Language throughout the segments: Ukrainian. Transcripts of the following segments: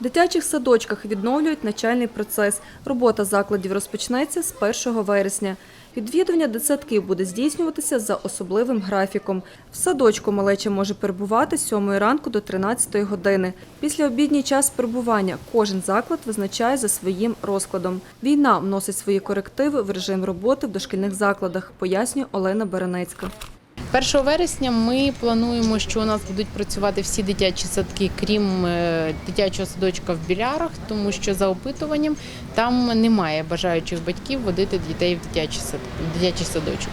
Дитячих садочках відновлюють навчальний процес. Робота закладів розпочнеться з 1 вересня. Відвідування дитсадків буде здійснюватися за особливим графіком. В садочку малеча може перебувати з 7 ранку до 13 години. Після обідній час перебування кожен заклад визначає за своїм розкладом. Війна вносить свої корективи в режим роботи в дошкільних закладах, пояснює Олена Беренецька. 1 вересня ми плануємо, що у нас будуть працювати всі дитячі садки, крім е, дитячого садочка в білярах, тому що за опитуванням там немає бажаючих батьків водити дітей в дитячий, сад, в дитячий садочок.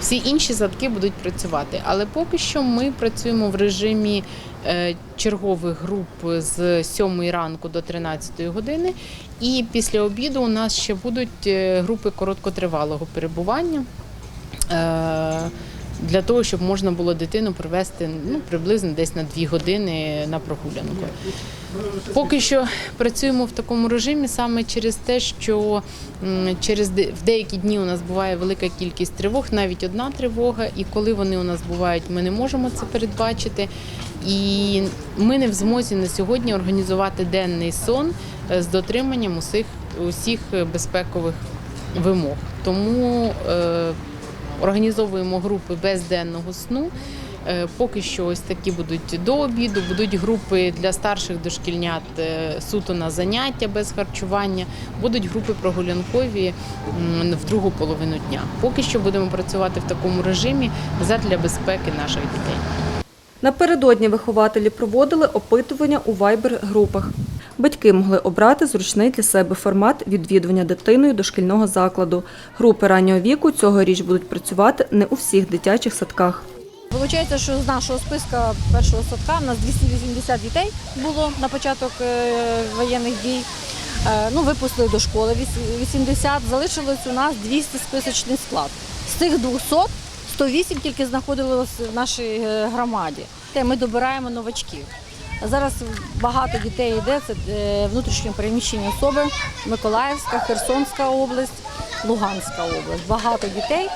Всі інші садки будуть працювати, але поки що ми працюємо в режимі е, чергових груп з 7 ранку до 13 години. І після обіду у нас ще будуть е, групи короткотривалого перебування. Для того, щоб можна було дитину привести ну, приблизно десь на 2 години на прогулянку. Поки що працюємо в такому режимі саме через те, що через в деякі дні у нас буває велика кількість тривог, навіть одна тривога, і коли вони у нас бувають, ми не можемо це передбачити. І ми не в змозі на сьогодні організувати денний сон е, з дотриманням усіх, усіх безпекових вимог. Тому е, організовуємо групи без денного сну. Е, Поки що ось такі будуть до обіду, будуть групи для старших дошкільнят е, суто на заняття без харчування, будуть групи прогулянкові в другу половину дня. Поки що будемо працювати в такому режимі задля безпеки наших дітей. Напередодні вихователі проводили опитування у вайбер-групах. Батьки могли обрати зручний для себе формат відвідування дитиною дошкільного закладу. Групи раннього віку цьогоріч будуть працювати не у всіх дитячих садках. Виходить, що з нашого списка першого садка у нас 280 дітей було на початок е, воєнних дій. Е, Ну, випустили до школи 80, залишилось у нас 200 списочний склад. З цих 200 108 тільки знаходилось в нашій е, громаді. Ми добираємо новачків. Зараз багато дітей йде, це е, внутрішньо переміщені особи, Миколаївська, Херсонська область, Луганська область. Багато дітей.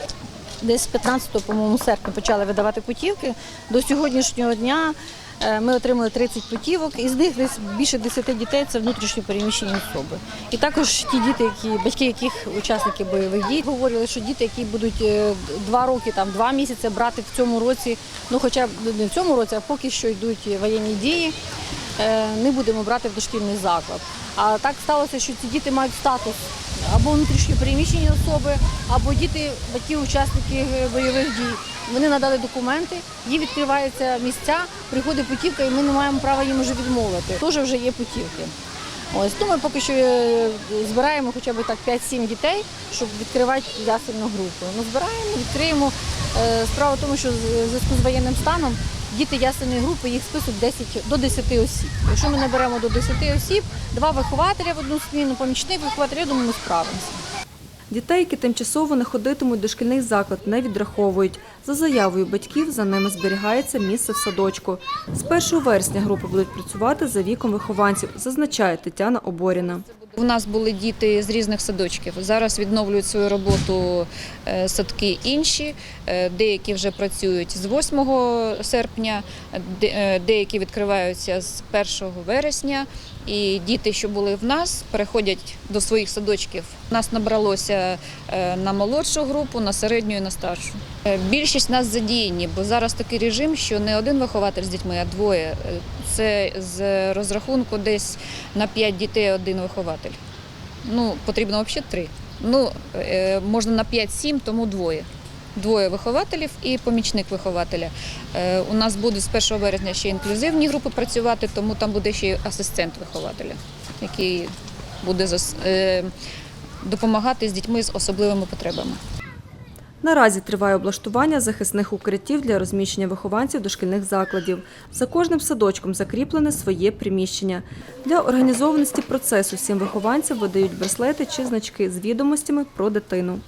Десь 15 по-моєму, серпня почали видавати путівки. До сьогоднішнього дня ми отримали 30 путівок, із них десь більше 10 дітей це внутрішньо переміщені особи. І також ті діти, які батьки яких учасники бойових дій, говорили, що діти, які будуть е, два роки, там два місяці брати в цьому році, ну хоча б не в цьому році, а поки що йдуть воєнні дії, е, не будемо брати в дошкільний заклад. А так сталося, що ці діти мають статус або внутрішньо переміщені особи, або діти, батьки, учасники е, бойових дій. Вони надали документи, їм відкриваються місця, приходить путівка, і ми не маємо права їм вже відмовити. Теж вже є путівки. Ось тому ми поки що е, збираємо хоча б так 5-7 дітей, щоб відкривати ясельну групу. Ну, збираємо, відкриємо. Е, Справа в тому, що в зв'язку з воєнним станом діти ясельної групи їх список 10, до 10 осіб. Якщо ми наберемо до 10 осіб, два вихователя в одну зміну, помічник вихователя, я думаю, ми справимося. Дітей, які тимчасово не ходитимуть до шкільних заклад, не відраховують. За заявою батьків за ними зберігається місце в садочку. З 1 вересня групи будуть працювати за віком вихованців, зазначає Тетяна Оборіна. У нас були діти з різних садочків. Зараз відновлюють свою роботу е, садки інші. Е, Деякі вже працюють з 8 серпня, е, деякі відкриваються з 1 вересня. І діти, що були в нас, переходять до своїх садочків. Нас набралося е, на молодшу групу, на середню і на старшу. Е, Більшість нас задіяні, бо зараз такий режим, що не один вихователь з дітьми, а двоє. Е, Це з розрахунку десь на 5 дітей один вихователь. Ну, потрібно взагалі три. Ну, можна на 5-7, тому двоє. Двоє вихователів і помічник вихователя. У нас буде з 1 березня ще інклюзивні групи працювати, тому там буде ще й асистент вихователя, який буде зас- допомагати з дітьми з особливими потребами. Наразі триває облаштування захисних укриттів для розміщення вихованців дошкільних закладів. За кожним садочком закріплене своє приміщення. Для організованості процесу всім вихованцям видають браслети чи значки з відомостями про дитину.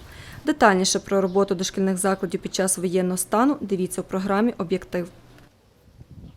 Детальніше про роботу дошкільних закладів під час воєнного стану дивіться у програмі Об'єктив.